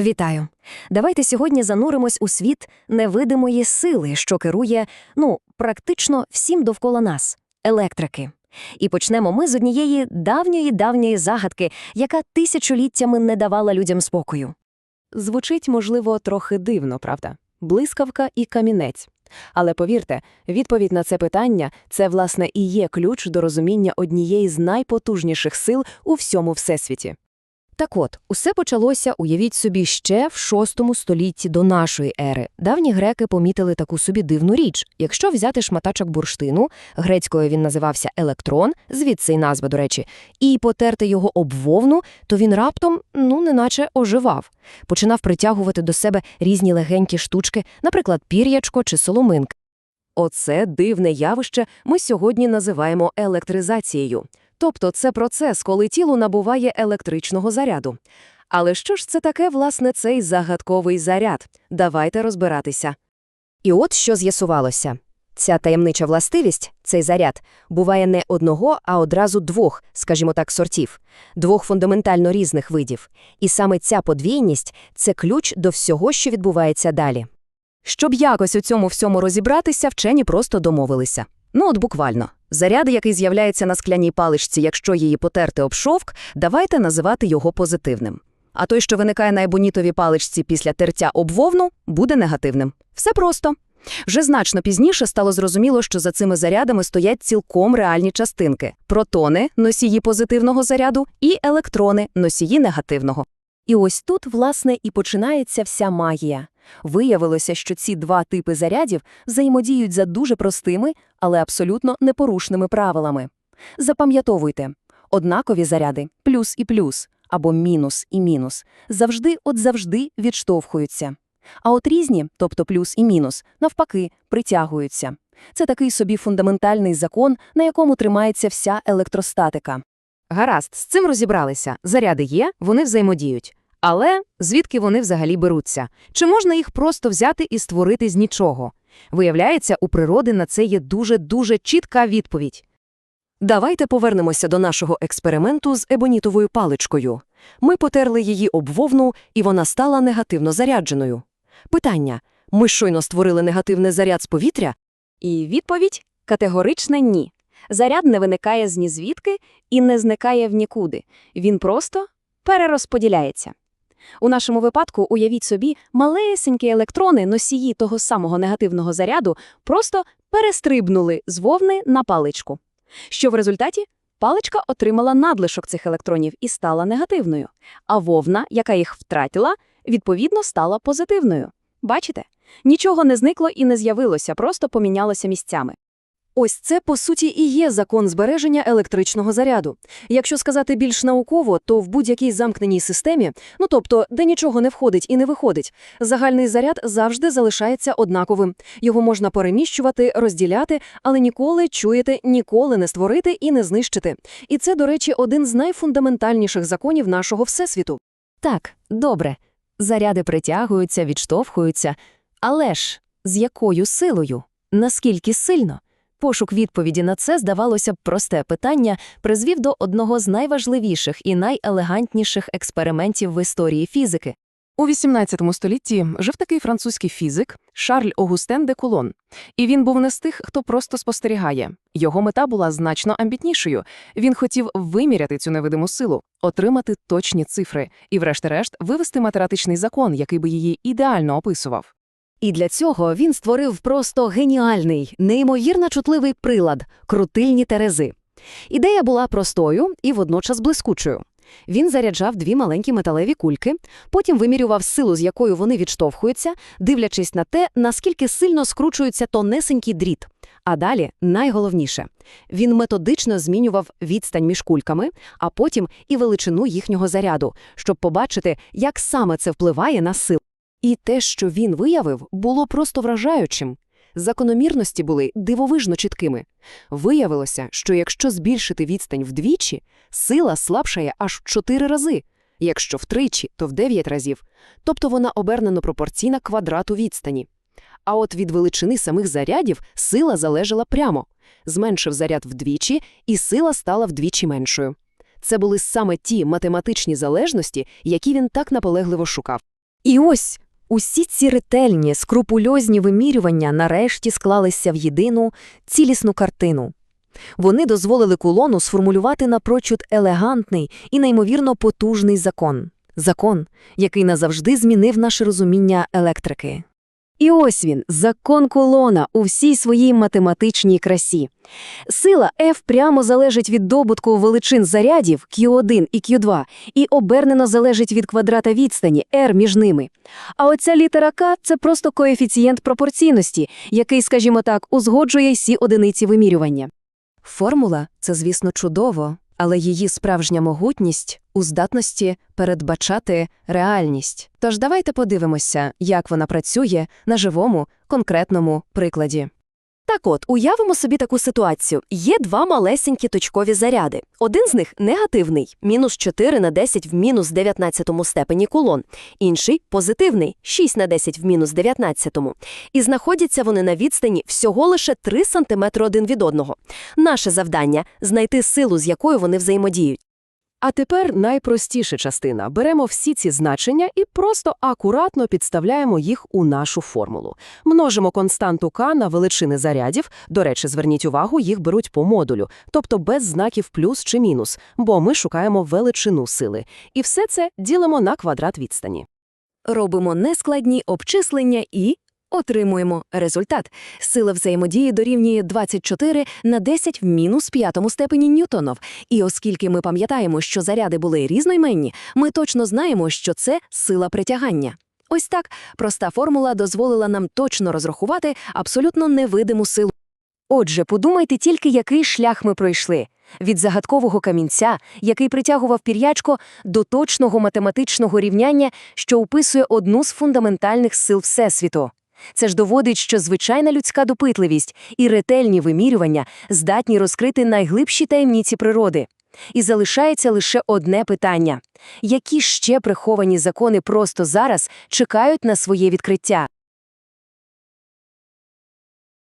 Вітаю! Давайте сьогодні зануримось у світ невидимої сили, що керує, ну, практично всім довкола нас електрики. І почнемо ми з однієї давньої давньої загадки, яка тисячоліттями не давала людям спокою. Звучить, можливо, трохи дивно, правда? Блискавка і камінець. Але повірте, відповідь на це питання це, власне, і є ключ до розуміння однієї з найпотужніших сил у всьому всесвіті. Так от, усе почалося, уявіть собі, ще в VI столітті до нашої ери. Давні греки помітили таку собі дивну річ. Якщо взяти шматочок бурштину, грецькою він називався електрон, звідси й назва, до речі, і потерти його об вовну, то він раптом, ну, неначе оживав. Починав притягувати до себе різні легенькі штучки, наприклад, пір'ячко чи соломинка. Оце дивне явище ми сьогодні називаємо електризацією. Тобто це процес, коли тіло набуває електричного заряду. Але що ж це таке, власне, цей загадковий заряд? Давайте розбиратися. І от що з'ясувалося. Ця таємнича властивість, цей заряд, буває не одного, а одразу двох, скажімо так, сортів, двох фундаментально різних видів. І саме ця подвійність – це ключ до всього, що відбувається далі. Щоб якось у цьому всьому розібратися, вчені просто домовилися. Ну от буквально. Заряд, який з'являється на скляній паличці, якщо її потерти об шовк, давайте називати його позитивним. А той, що виникає на ебонітовій паличці після тертя об вовну, буде негативним. Все просто. Вже значно пізніше стало зрозуміло, що за цими зарядами стоять цілком реальні частинки – протони – носії позитивного заряду і електрони – носії негативного. І ось тут, власне, і починається вся магія. Виявилося, що ці два типи зарядів взаємодіють за дуже простими, але абсолютно непорушними правилами. Запам'ятовуйте, однакові заряди плюс і плюс або мінус і мінус завжди от завжди відштовхуються. А от різні, тобто плюс і мінус, навпаки, притягуються. Це такий собі фундаментальний закон, на якому тримається вся електростатика. Гаразд, з цим розібралися. Заряди є, вони взаємодіють. Але звідки вони взагалі беруться? Чи можна їх просто взяти і створити з нічого? Виявляється, у природи на це є дуже-дуже чітка відповідь. Давайте повернемося до нашого експерименту з ебонітовою паличкою. Ми потерли її об вовну, і вона стала негативно зарядженою. Питання – ми щойно створили негативний заряд з повітря? І відповідь – категорична ні. Заряд не виникає з нізвідки і не зникає в нікуди. Він просто перерозподіляється. У нашому випадку, уявіть собі, малесенькі електрони, носії того самого негативного заряду, просто перестрибнули з вовни на паличку. Що в результаті? Паличка отримала надлишок цих електронів і стала негативною, а вовна, яка їх втратила, відповідно стала позитивною. Бачите? Нічого не зникло і не з'явилося, просто помінялося місцями. Ось це, по суті, і є закон збереження електричного заряду. Якщо сказати більш науково, то в будь-якій замкненій системі, ну тобто, де нічого не входить і не виходить, загальний заряд завжди залишається однаковим. Його можна переміщувати, розділяти, але ніколи, чуєте, ніколи не створити і не знищити. І це, до речі, один з найфундаментальніших законів нашого всесвіту. Так, добре. Заряди притягуються, відштовхуються. Але ж з якою силою? Наскільки сильно? Пошук відповіді на це, здавалося б, просте питання призвів до одного з найважливіших і найелегантніших експериментів в історії фізики. У XVIII столітті жив такий французький фізик Шарль Огустен де Кулон. І він був не з тих, хто просто спостерігає. Його мета була значно амбітнішою. Він хотів виміряти цю невидиму силу, отримати точні цифри і, врешті-решт, вивести математичний закон, який би її ідеально описував. І для цього він створив просто геніальний, неймовірно чутливий прилад крутильні терези. Ідея була простою і водночас блискучою. Він заряджав дві маленькі металеві кульки, потім вимірював силу, з якою вони відштовхуються, дивлячись на те, наскільки сильно скручується тонесенький дріт. А далі найголовніше він методично змінював відстань між кульками, а потім і величину їхнього заряду, щоб побачити, як саме це впливає на силу. І те, що він виявив, було просто вражаючим. Закономірності були дивовижно чіткими. Виявилося, що якщо збільшити відстань вдвічі, сила слабшає аж в чотири рази, якщо втричі, то в дев'ять разів, тобто вона обернено пропорційна квадрату відстані. А от від величини самих зарядів сила залежала прямо. Зменшив заряд вдвічі, і сила стала вдвічі меншою. Це були саме ті математичні залежності, які він так наполегливо шукав. І ось усі ці ретельні, скрупульозні вимірювання нарешті склалися в єдину, цілісну картину. Вони дозволили кулону сформулювати напрочуд елегантний і неймовірно потужний закон. Закон, який назавжди змінив наше розуміння електрики. І ось він, закон кулона у всій своїй математичній красі. Сила F прямо залежить від добутку величин зарядів Q1 і Q2 і обернено залежить від квадрата відстані R між ними. А оця літера К – це просто коефіцієнт пропорційності, який, скажімо так, узгоджує всі одиниці вимірювання. Формула – це, звісно, чудово, але її справжня могутність у здатності передбачати реальність. Тож давайте подивимося, як вона працює на живому, конкретному прикладі. Так от, уявимо собі таку ситуацію. Є два малесенькі точкові заряди. Один з них негативний – мінус 4 на 10 в мінус 19 степені кулон. Інший – позитивний – 6 на 10 в мінус 19. І знаходяться вони на відстані всього лише 3 см один від одного. Наше завдання – знайти силу, з якою вони взаємодіють. А тепер найпростіша частина. Беремо всі ці значення і просто акуратно підставляємо їх у нашу формулу. Множимо константу К на величини зарядів. До речі, зверніть увагу, їх беруть по модулю, тобто без знаків плюс чи мінус, бо ми шукаємо величину сили. І все це ділимо на квадрат відстані. Робимо нескладні обчислення і отримуємо результат. Сила взаємодії дорівнює 24 на 10 в мінус п'ятому степені ньютонов. І оскільки ми пам'ятаємо, що заряди були різноіменні, ми точно знаємо, що це сила притягання. Ось так проста формула дозволила нам точно розрахувати абсолютно невидиму силу. Отже, подумайте тільки, який шлях ми пройшли. Від загадкового камінця, який притягував пір'ячко, до точного математичного рівняння, що описує одну з фундаментальних сил Всесвіту. Це ж доводить, що звичайна людська допитливість і ретельні вимірювання здатні розкрити найглибші таємниці природи. І залишається лише одне питання – які ще приховані закони просто зараз чекають на своє відкриття?